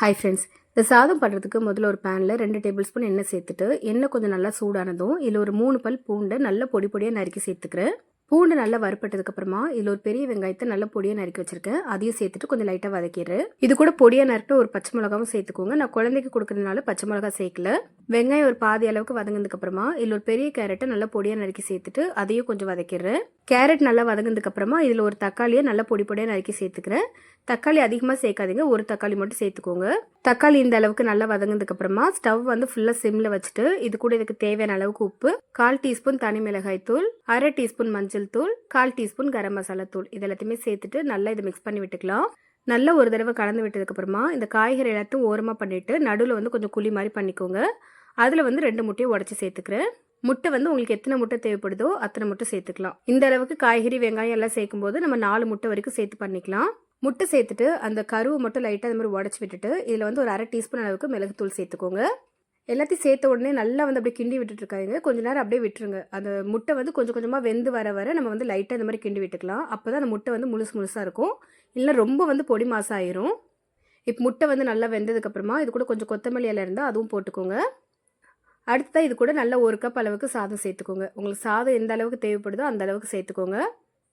Hi friends இந்த சாதம் பண்ணுறதுக்கு முதல்ல ஒரு பேனில் ரெண்டு டேபிள் ஸ்பூன் எண்ணெய் சேர்த்துட்டு எண்ணெய் கொஞ்சம் நல்லா சூடானதும் இதில் ஒரு மூணு பல் பூண்டை நல்லா பொடி பொடியாக நறுக்கி சேர்த்துக்கிறேன். பூண்டு நல்லா வறுப்பட்டதுக்கப்புறமா இதில் ஒரு பெரிய வெங்காயத்தை நல்லா பொடியாக நறுக்கி வச்சிருக்கேன். அதையும் சேர்த்துட்டு கொஞ்சம் லைட்டாக வதக்கிடுறேன் இது கூட பொடியாக நறுக்கிட்டு ஒரு பச்சை மிளகாவும் சேர்த்துக்கோங்க. நான் குழந்தைக்கு கொடுக்குறதுனால பச்சை மிளகா சேர்க்கல. வெங்காயம் ஒரு பாதி அளவுக்கு வதங்கினதுக்கப்புறமா இதில் ஒரு பெரிய கேரட்டை நல்லா பொடியாக நறுக்கி சேர்த்துட்டு அதையும் கொஞ்சம் வதக்கிடுறேன். கேரட் நல்லா வதங்கினதுக்கப்புறமா இதில் ஒரு தக்காளியை நல்லா பொடி பொடியாக நறுக்கி சேர்த்துக்கிறேன். தக்காளி அதிகமாக சேர்க்காதீங்க ஒரு தக்காளி மட்டும் சேர்த்துக்கோங்க. தக்காளி இந்த அளவுக்கு நல்லா வதங்கினதுக்கு அப்புறமா ஸ்டவ் வந்து ஃபுல்லாக சிம்மில் வச்சுட்டு இது கூட இதுக்கு தேவையான அளவுக்கு உப்பு கால் டீஸ்பூன் தனி மிளகாய் தூள் அரை டீஸ்பூன் மஞ்சள் தூள் கால் டீஸ்பூன் கரம் மசாலா தூள் இது எல்லாத்தையுமே சேர்த்துட்டு நல்லா இதை மிக்ஸ் பண்ணி விட்டுக்கலாம். நல்லா ஒரு தடவை கலந்து விட்டதுக்கு அப்புறமா இந்த காய்கறி எல்லாத்தையும் ஓரமாக பண்ணிட்டு நடுவில் வந்து கொஞ்சம் குழி மாதிரி பண்ணிக்கோங்க. அதில் வந்து ரெண்டு முட்டையை உடச்சி சேர்த்துக்கிறேன். முட்டை வந்து உங்களுக்கு எத்தனை முட்டை தேவைப்படுதோ அத்தனை முட்டை சேர்த்துக்கலாம். இந்த அளவுக்கு காய்கறி வெங்காயம் எல்லாம் சேர்க்கும்போது நம்ம நாலு முட்டை வரைக்கும் சேர்த்து பண்ணிக்கலாம். முட்டை சேர்த்துட்டு அந்த கருவை மட்டும் லைட்டாக அந்த மாதிரி உடச்சி விட்டுட்டு இதில் வந்து ஒரு அரை டீஸ்பூன் அளவுக்கு மிளகுத்தூள் சேர்த்துக்கோங்க. எல்லாத்தையும் சேர்த்த உடனே நல்லா வந்து அப்படியே கிண்டி விட்டுட்டு இருக்காங்க கொஞ்ச நேரம் அப்படியே விட்டுருங்க. அந்த முட்டை வந்து கொஞ்சம் கொஞ்சமாக வெந்து வர வர நம்ம வந்து லைட்டாக இந்த மாதிரி கிண்டி விட்டுக்கலாம். அப்போ தான் அந்த முட்டை வந்து முழுசு முழுசாக இருக்கும். இல்லை ரொம்ப வந்து பொடி மாசம் ஆயிரும். இப்போ முட்டை வந்து நல்லா வெந்ததுக்கப்புறமா இது கூட கொஞ்சம் கொத்தமல்லி இலை இருந்தால் அதுவும் போட்டுக்கோங்க. அடுத்ததாக இது கூட நல்ல ஒரு கப் அளவுக்கு சாதம் சேர்த்துக்கோங்க. உங்களுக்கு சாதம் எந்த அளவுக்கு தேவைப்படுதோ அந்த அளவுக்கு சேர்த்துக்கோங்க.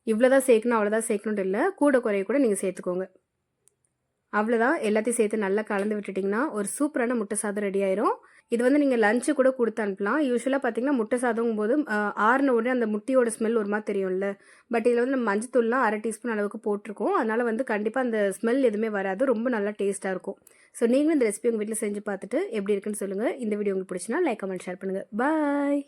இவ்வளோதான் சேர்க்கணும் அவ்வளோதான் சேர்க்கணுன்ட்டு இல்லை. கூட குறைய கூட நீங்கள் சேர்த்துக்கோங்க. அவ்வளோதான் எல்லாத்தையும் சேர்த்து நல்லா கலந்து விட்டுட்டிங்கன்னா ஒரு சூப்பரான முட்டை சாதம் ரெடி ஆயிரும். இது வந்து நீங்கள் லஞ்சு கூட கொடுத்து அனுப்பலாம். யூஸ்வலாக பார்த்தீங்கன்னா முட்டை சாதம் போது ஆறுன உடனே அந்த முட்டையோட ஸ்மெல் ஒரு மாதிரி தெரியும்ல. பட் இதில் வந்து நம்ம மஞ்சத்தூள்லாம் அரை டீஸ்பூன் அளவுக்கு போட்டிருக்கோம். அதனால் வந்து கண்டிப்பாக அந்த ஸ்மெல் எதுவுமே வராது. ரொம்ப நல்லா டேஸ்ட்டாக இருக்கும். ஸோ நீங்களும் இந்த ரெசிபி உங்கள் வீட்டில் செஞ்சு பார்த்துட்டு எப்படி இருக்குன்னு சொல்லுங்கள் இந்த வீடியோ உங்களுக்கு பிடிச்சினா லைக் கமெண்ட் ஷேர் பண்ணுங்கள் பாய்